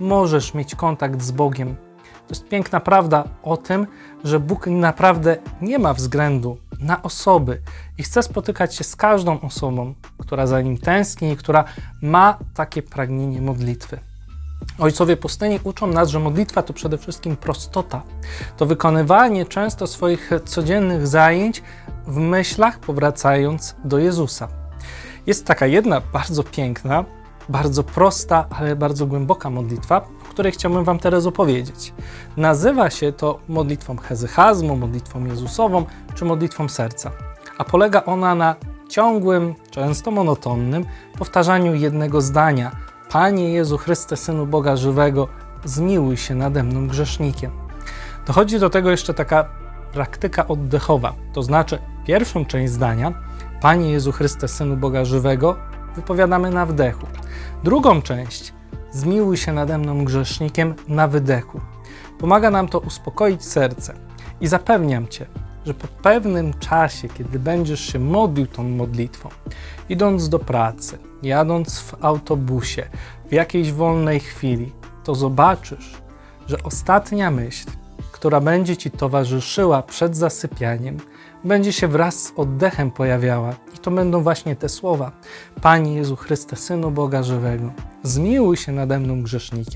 możesz mieć kontakt z Bogiem. To jest piękna prawda o tym, że Bóg naprawdę nie ma względu na osoby i chce spotykać się z każdą osobą, która za nim tęskni i która ma takie pragnienie modlitwy. Ojcowie pustyni uczą nas, że modlitwa to przede wszystkim prostota. To wykonywanie często swoich codziennych zajęć w myślach, powracając do Jezusa. Jest taka jedna bardzo piękna, bardzo prosta, ale bardzo głęboka modlitwa, o której chciałbym Wam teraz opowiedzieć. Nazywa się to modlitwą hezychazmu, modlitwą Jezusową czy modlitwą serca. A polega ona na ciągłym, często monotonnym powtarzaniu jednego zdania: Panie Jezu Chryste, Synu Boga Żywego, zmiłuj się nade mną grzesznikiem. Dochodzi do tego jeszcze taka praktyka oddechowa, to znaczy pierwszą część zdania, Panie Jezu Chryste, Synu Boga Żywego, wypowiadamy na wdechu. Drugą część, zmiłuj się nade mną grzesznikiem, na wydechu. Pomaga nam to uspokoić serce i zapewniam Cię, że po pewnym czasie, kiedy będziesz się modlił tą modlitwą, idąc do pracy, jadąc w autobusie, w jakiejś wolnej chwili, to zobaczysz, że ostatnia myśl, która będzie Ci towarzyszyła przed zasypianiem, będzie się wraz z oddechem pojawiała. I to będą właśnie te słowa: Panie Jezu Chryste, Synu Boga Żywego, zmiłuj się nade mną grzesznikiem.